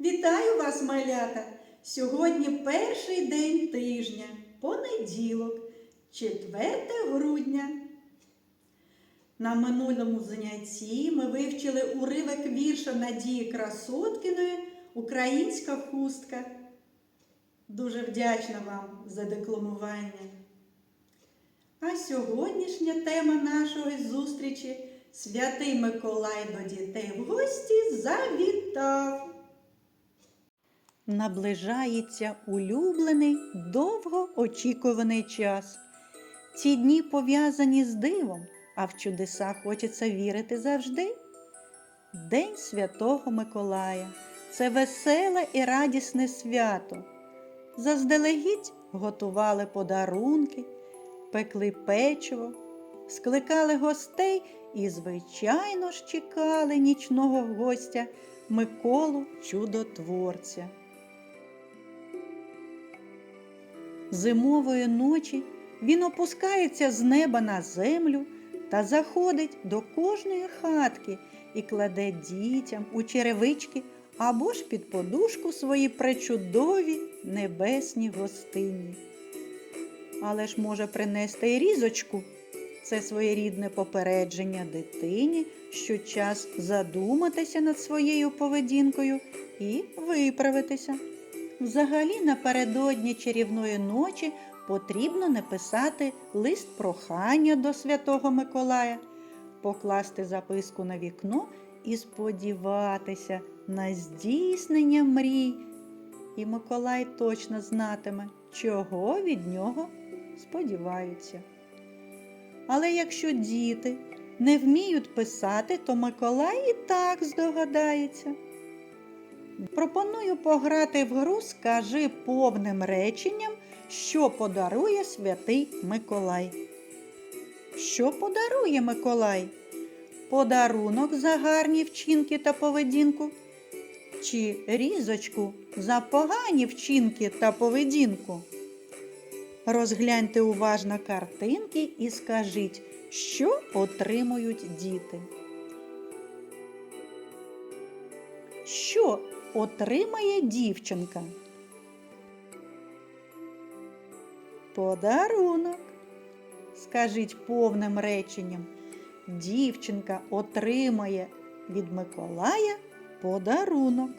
Вітаю вас, малята! Сьогодні перший день тижня, понеділок, 4 грудня. На минулому занятті ми вивчили уривок вірша Надії Красоткіної Українська хустка. Дуже вдячна вам за декламування. А сьогоднішня тема нашої зустрічі Святий Миколай до дітей в гості завітав. Наближається улюблений, довго очікуваний час. Ці дні пов'язані з дивом, а в чудеса хочеться вірити завжди. День Святого Миколая це веселе і радісне свято. Заздалегідь готували подарунки, пекли печиво, скликали гостей і, звичайно ж, чекали нічного гостя Миколу Чудотворця. Зимової ночі він опускається з неба на землю та заходить до кожної хатки і кладе дітям у черевички або ж під подушку свої пречудові небесні гостині. Але ж може принести й різочку. Це своєрідне попередження дитині, що час задуматися над своєю поведінкою і виправитися. Взагалі, напередодні чарівної ночі потрібно написати лист прохання до Святого Миколая, покласти записку на вікно і сподіватися на здійснення мрій. І Миколай точно знатиме, чого від нього сподіваються. Але якщо діти не вміють писати, то Миколай і так здогадається. Пропоную пограти в гру Скажи повним реченням, що подарує святий Миколай. Що подарує Миколай? Подарунок за гарні вчинки та поведінку? Чи різочку за погані вчинки та поведінку? Розгляньте уважно картинки і скажіть, що отримують діти. Що отримає дівчинка? Подарунок. Скажіть повним реченням. Дівчинка отримає від Миколая подарунок.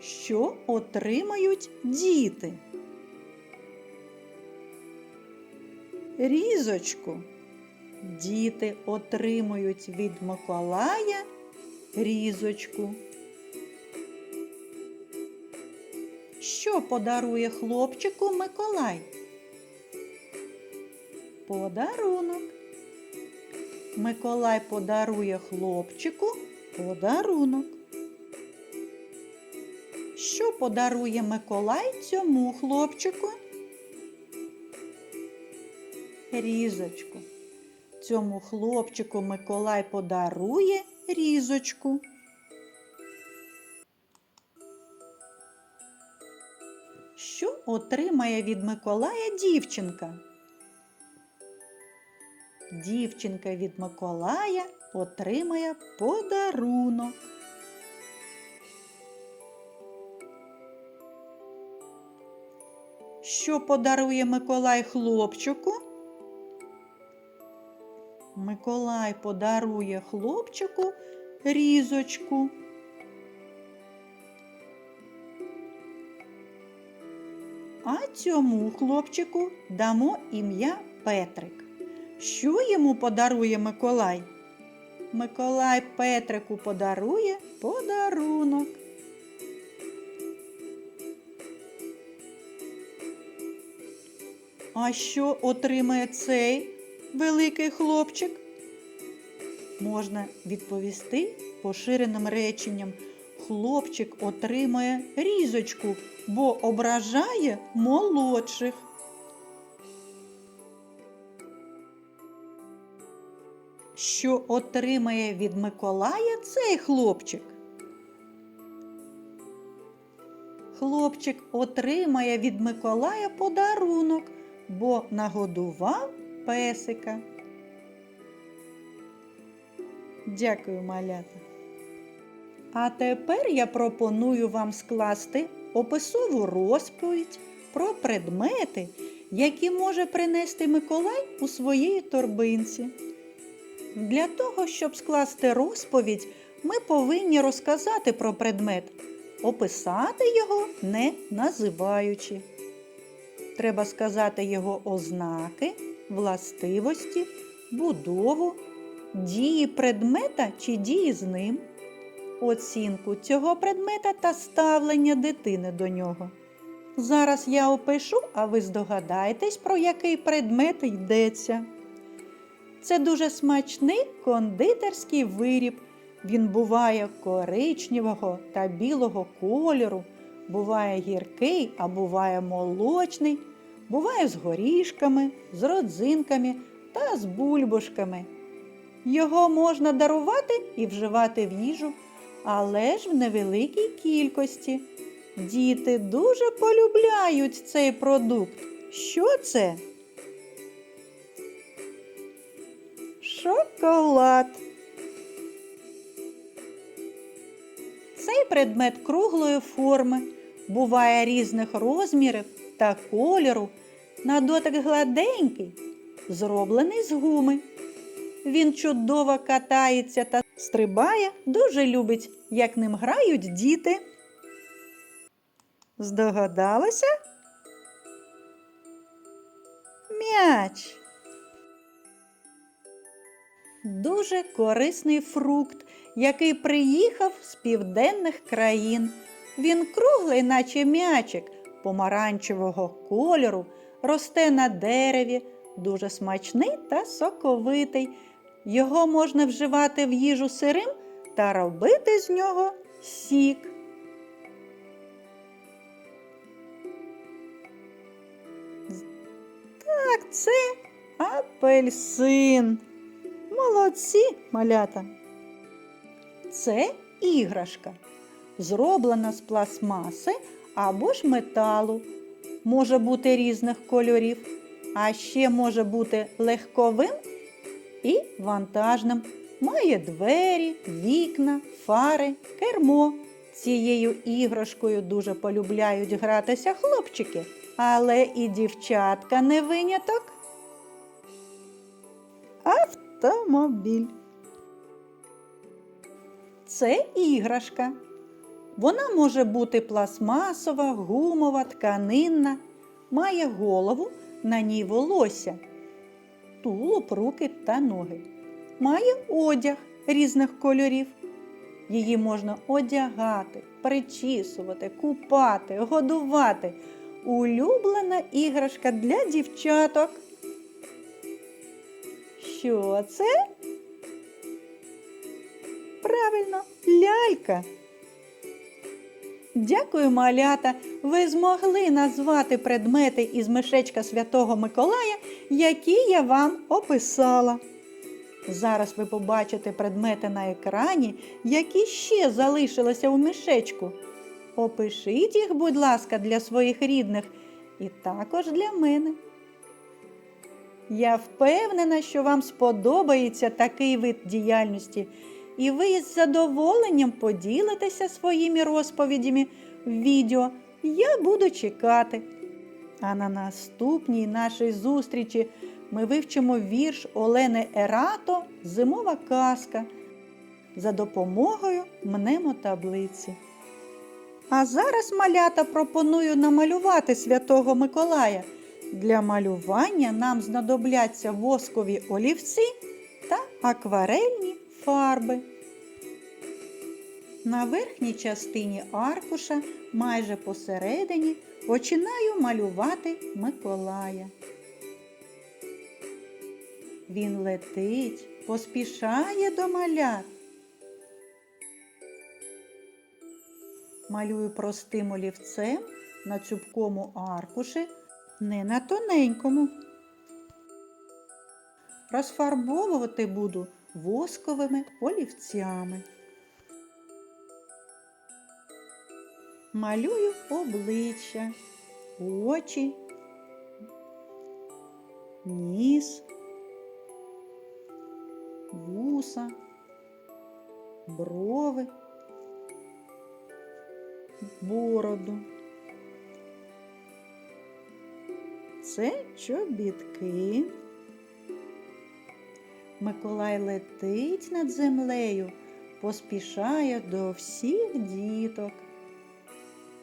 Що отримають діти? Різочку. Діти отримують від Миколая різочку. Що подарує хлопчику Миколай? Подарунок. Миколай подарує хлопчику подарунок. Що подарує Миколай цьому хлопчику? Різочку. Цьому хлопчику Миколай подарує різочку. Що отримає від Миколая дівчинка? Дівчинка від Миколая отримає подарунок. Що подарує Миколай хлопчику? Миколай подарує хлопчику різочку. А цьому хлопчику дамо ім'я Петрик. Що йому подарує Миколай? Миколай Петрику подарує подарунок. А що отримає цей великий хлопчик? Можна відповісти поширеним реченням. Хлопчик отримає різочку, бо ображає молодших. Що отримає від Миколая цей хлопчик? Хлопчик отримає від Миколая подарунок, бо нагодував песика. Дякую, малята. А тепер я пропоную вам скласти описову розповідь про предмети, які може принести Миколай у своїй торбинці. Для того, щоб скласти розповідь, ми повинні розказати про предмет, описати його не називаючи. Треба сказати його ознаки, властивості, будову, дії предмета чи дії з ним, оцінку цього предмета та ставлення дитини до нього. Зараз я опишу, а ви здогадаєтесь, про який предмет йдеться. Це дуже смачний кондитерський виріб. Він буває коричневого та білого кольору, буває гіркий, а буває молочний, буває з горішками, з родзинками та з бульбашками. Його можна дарувати і вживати в їжу, але ж в невеликій кількості. Діти дуже полюбляють цей продукт. Що це? Шоколад. Цей предмет круглої форми, буває різних розмірів та кольору. На дотик гладенький, зроблений з гуми. Він чудово катається та стрибає, дуже любить, як ним грають діти. Здогадалися? М'яч. Дуже корисний фрукт, який приїхав з південних країн. Він круглий, наче м'ячик, помаранчевого кольору, росте на дереві, дуже смачний та соковитий. Його можна вживати в їжу сирим та робити з нього сік. Так, це апельсин. Молодці, малята. Це іграшка, зроблена з пластмаси або ж металу. Може бути різних кольорів, а ще може бути легковим і вантажним. Має двері, вікна, фари, кермо. Цією іграшкою дуже полюбляють гратися хлопчики, але і дівчатка не виняток. Автомобіль. Це іграшка. Вона може бути пластмасова, гумова, тканинна, має голову, на ній волосся, тулуб, руки та ноги. Має одяг різних кольорів. Її можна одягати, причісувати, купати, годувати. Улюблена іграшка для дівчаток. Що це? Правильно, лялька. Дякую, малята. Ви змогли назвати предмети із мишечка Святого Миколая, які я вам описала. Зараз ви побачите предмети на екрані, які ще залишилися у мішечку. Опишіть їх, будь ласка, для своїх рідних і також для мене. Я впевнена, що вам сподобається такий вид діяльності, і ви із задоволенням поділитеся своїми розповідями в відео. Я буду чекати. А на наступній нашій зустрічі ми вивчимо вірш Олени Ерато Зимова казка за допомогою мнемотаблиці. А зараз малята пропоную намалювати Святого Миколая. Для малювання нам знадобляться воскові олівці та акварельні фарби. На верхній частині аркуша, майже посередині, починаю малювати Миколая. Він летить, поспішає до малят. Малюю простим олівцем на цупкому аркуші, не на тоненькому. Розфарбовувати буду восковими олівцями. Малюю обличчя, очі, ніс, вуса, брови, бороду. Це чобітки. Миколай летить над землею, поспішає до всіх діток.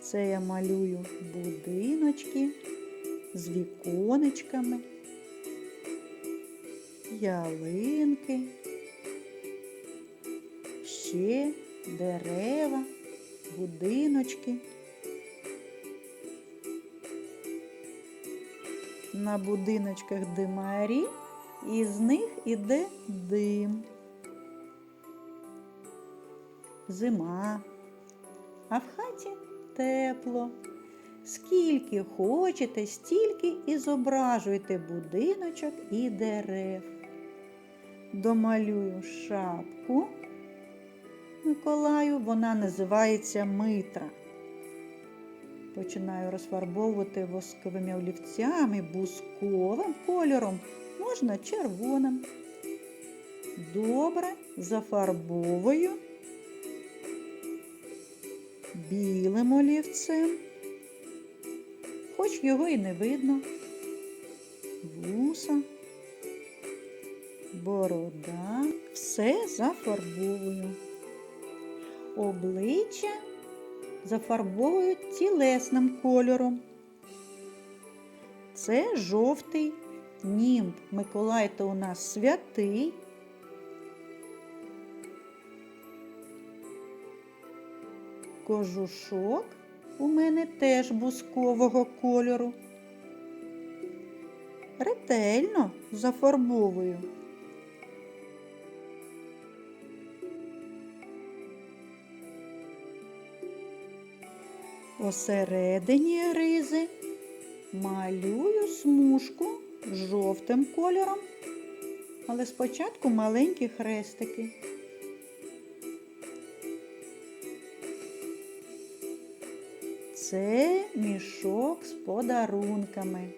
Це я малюю будиночки з віконечками, ялинки, ще дерева, будиночки. На будиночках димарі, і з них іде дим. Зима, а в хаті тепло. Скільки хочете, стільки і зображуйте будиночок і дерев. Домалюю шапку Миколаю, вона називається Митра. Починаю розфарбовувати восковими олівцями, бусковим кольором, можна червоним. Добре зафарбовую білим олівцем, хоч його і не видно. Вуса, борода, все зафарбовую. Обличчя зафарбовую тілесним кольором. Це жовтий німб. Миколай то у нас святий. Кожушок у мене теж бускового кольору. Ретельно зафарбовую. Посередині ризи малюю смужку жовтим кольором, але спочатку маленькі хрестики. Це мішок з подарунками.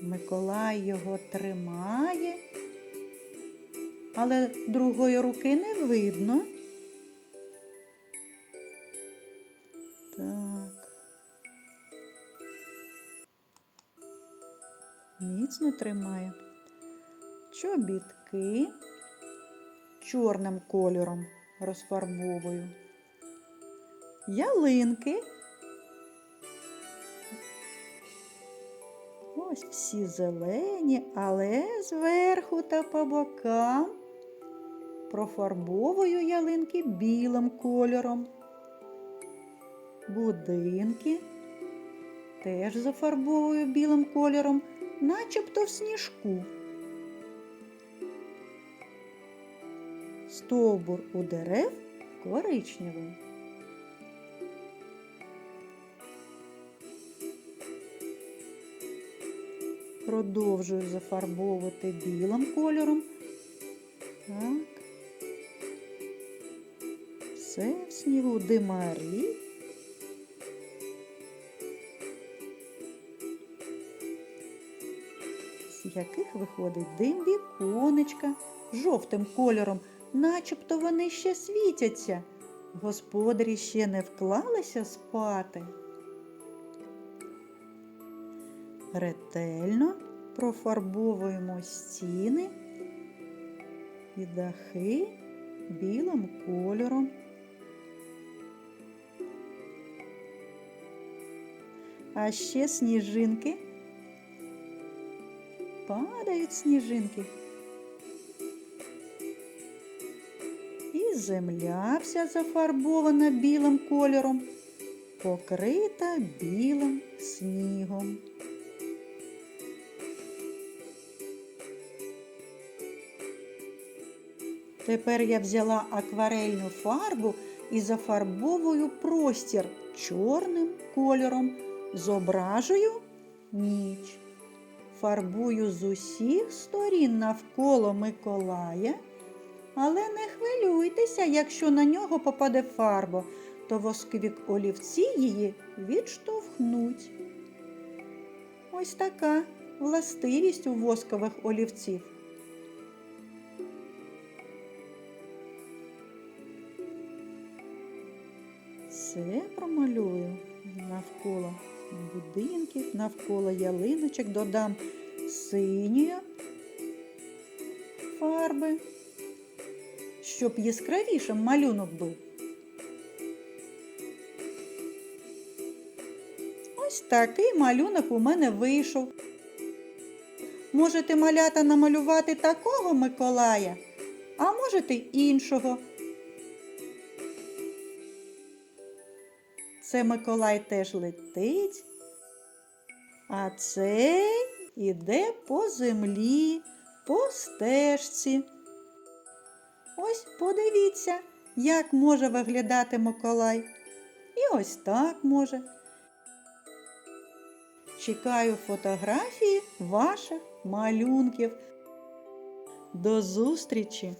Миколай його тримає, але другої руки не видно. Міцно тримаю. Чобітки чорним кольором розфарбовую. Ялинки. Ось всі зелені, але зверху та по бокам профарбовую ялинки білим кольором. Будинки теж зафарбовую білим кольором, начебто в сніжку. Стовбур у дерев коричневий. Продовжую зафарбовувати білим кольором. Так. Все в снігу димарі. Яких виходить дим віконечка жовтим кольором, начебто вони ще світяться. Господарі ще не вклалися спати. Ретельно профарбовуємо стіни і дахи білим кольором. А ще сніжинки. Падають сніжинки. І земля вся зафарбована білим кольором, покрита білим снігом. Тепер я взяла акварельну фарбу і зафарбовую простір чорним кольором, зображую ніч. Фарбую з усіх сторін навколо Миколая, але не хвилюйтеся, якщо на нього попаде фарба, то воскові олівці її відштовхнуть. Ось така властивість у воскових олівців. Все промалюю навколо будинків, навколо ялиночок, додам синьої фарби, щоб яскравішим малюнок був. Ось такий малюнок у мене вийшов. Можете малята намалювати такого Миколая, а можете іншого. Це Миколай теж летить, а цей іде по землі, по стежці. Ось подивіться, як може виглядати Миколай. І ось так може. Чекаю фотографії ваших малюнків. До зустрічі!